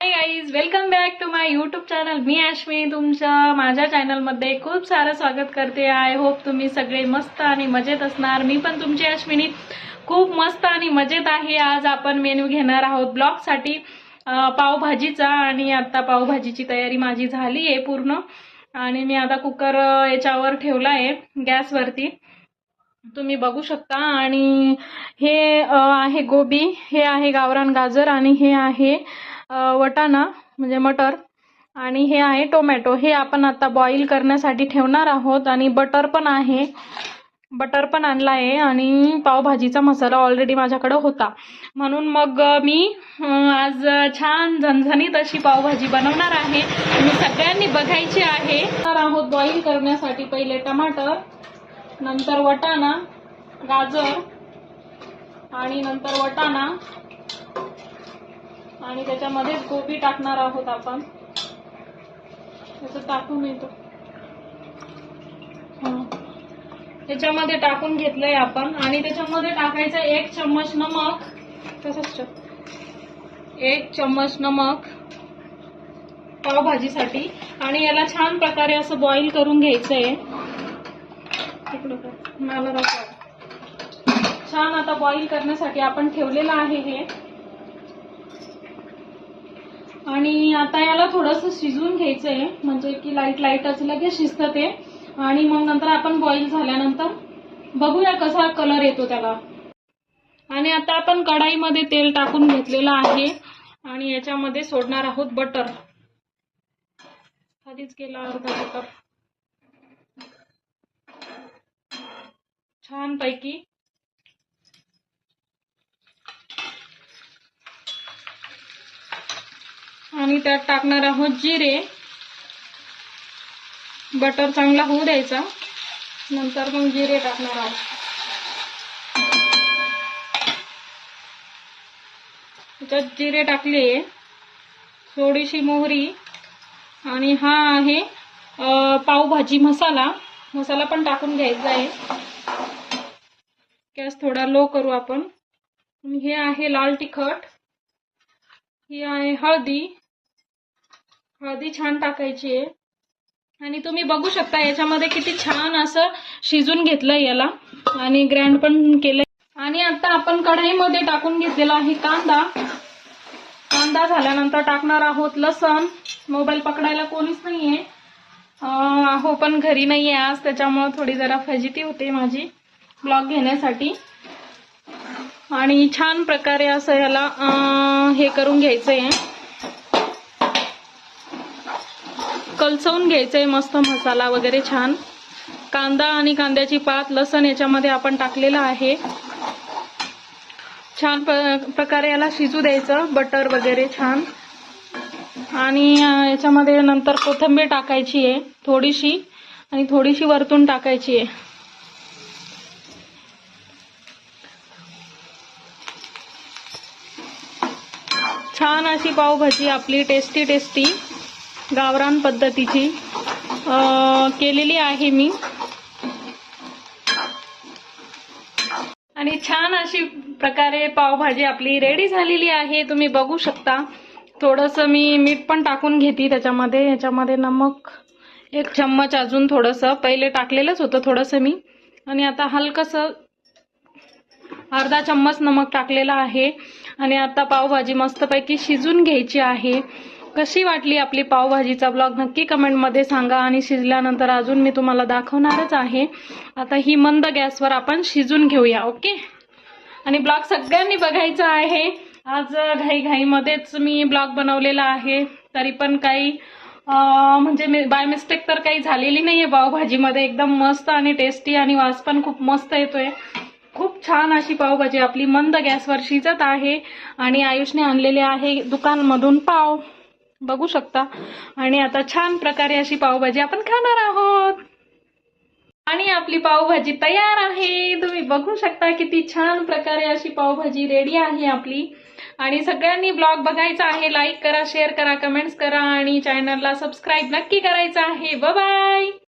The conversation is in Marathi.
Hi guys welcome back to my YouTube channel मी अश्विनी तुमच्या माझ्या चॅनलमध्ये खूप सारं स्वागत करते. आय होप तुम्ही सगळे मस्त आणि मजेत असणार. मी पण तुमची अश्विनी खूप मस्त आणि मजेत आहे. आज आपण मेन्यू घेणार आहोत ब्लॉगसाठी पावभाजीचा आणि आता पावभाजीची तयारी माझी झाली आहे पूर्ण. आणि मी आता कुकर याच्यावर ठेवला आहे गॅसवरती तुम्ही बघू शकता. आणि हे आहे गोबी हे आहे गावरान गाजर आणि हे आहे वटाणा म्हणजे मटर आणि हे आहे टोमॅटो. हे आपण आता बॉईल करण्यासाठी ठेवणार आहोत आणि बटर पण आहे. बटर पण आणला आहे आणि पावभाजीचा मसाला ऑलरेडी माझ्याकडं होता. म्हणून मग मी आज छान झणझणीत अशी पावभाजी बनवणार आहे. मी सगळ्यांनी बघायची आहे. तर आहोत बॉईल करण्यासाठी पहिले टमाटर नंतर वटाणा गाजर आणि नंतर वटाणा. आणि त्याच्यामध्ये गोबी टाकणार आहोत आपण. त्याचं टाकून येतो. त्याच्यामध्ये टाकून घेतलंय आपण. आणि त्याच्यामध्ये टाकायचं एक चम्मच नमक. तसंच एक चम्मच नमक. पावभाजीसाठी. आणि याला छान प्रकारे असं बॉईल करून घ्यायचंय. तिकडं मला छान आता बॉईल करण्यासाठी आपण ठेवलेलं आहे हे. आणि आता याला थोडंसं शिजवून घ्यायचं आहे म्हणजे की लाइट लाईटच लगेच शिजतं ते आणि मग नंतर आपण बॉईल झाल्यानंतर बघूया कसा कलर येतो त्याला. आणि आता आपण कढाईमध्ये तेल टाकून घेतलेलं आहे. आणि याच्यामध्ये सोडणार आहोत बटर आधीच केला अर्धा बटर छानपैकी आणि त्यात टाकणार आहोत जिरे. बटर चांगला होऊ द्यायचा. नंतर मग जिरे टाकणार आहोत. त्याच्यात जिरे टाकले. थोडीशी मोहरी. आणि हा आहे पावभाजी मसाला. मसाला पण टाकून घ्यायचा आहे. गॅस थोडा लो करू आपण. हे आहे लाल तिखट. ही आहे हळदी. हळदी छान टाकायची आहे. आणि तुम्ही बघू शकता याच्यामध्ये किती छान असं शिजून घेतलं याला. आणि ग्रँड पण केलंय. आणि आता आपण कढईमध्ये टाकून घेतलेला आहे कांदा. कांदा झाल्यानंतर टाकणार आहोत लसण. मोबाईल पकडायला कोणीच नाहीये. अं, अहो पण घरी नाहीये आज त्याच्यामुळे थोडी जरा फजिती होते माझी ब्लॉग घेण्यासाठी. आणि छान प्रकारे असं याला हे करून घ्यायचं आहे कलसवून घ्यायचं आहे मस्त मसाला वगैरे छान. कांदा आणि कांद्याची पात लसण याच्यामध्ये आपण टाकलेलं आहे. छान प्रकारे याला शिजू द्यायचं बटर वगैरे छान. आणि याच्यामध्ये नंतर कोथिंबीर टाकायची आहे थोडीशी. आणि थोडीशी वरतून टाकायची आहे. छान अशी पावभाजी आपली टेस्टी टेस्टी. गावरान पद्धतीची केलेली आहे मी. आणि छान अशी प्रकारे पावभाजी आपली रेडी झालेली आहे. तुम्ही बघू शकता. थोडंसं मी मीठ पण टाकून घेते त्याच्यामध्ये. याच्यामध्ये नमक एक चम्मच अजून थोडंसं. पहिले टाकलेलंच होतं थोडंसं मी. आणि आता हलकंसं अर्धा चम्मच नमक टाकलेला आहे. आणि आता पावभाजी मस्तपैकी शिजून घ्यायची आहे. कशी वाटली आपली पावभाजीचा ब्लॉग नक्की कमेंटमध्ये सांगा आणि शिजल्यानंतर अजून मी तुम्हाला दाखवणारच आहे. आता ही मंद गॅसवर आपण शिजून घेऊया ओके? आणि ब्लॉग सगळ्यांनी बघायचा आहे. आज घाईघाईमध्येच मी ब्लॉग बनवलेला आहे. तरी पण काही म्हणजे मी बाय मिस्टेक तर काही झालेली नाही आहे पावभाजीमध्ये. एकदम मस्त आणि टेस्टी आणि वास पण खूप मस्त येतोय. खूप छान अशी पावभाजी आपली मंद गॅसवर शिजत आहे. आणि आयुषने आणलेले आहे दुकानमधून पाव. बघू शकता. आणि आता छान प्रकारे अशी पावभाजी आपण खाणार आहोत. आणि आपली पावभाजी तयार आहे. तुम्ही बघू शकता किती छान प्रकारे अशी पावभाजी रेडी आहे आपली. आणि सगळ्यांनी ब्लॉग बघायचा आहे. लाईक करा शेअर करा कमेंट्स करा आणि चॅनलला सबस्क्राईब नक्की करायचं आहे. बाय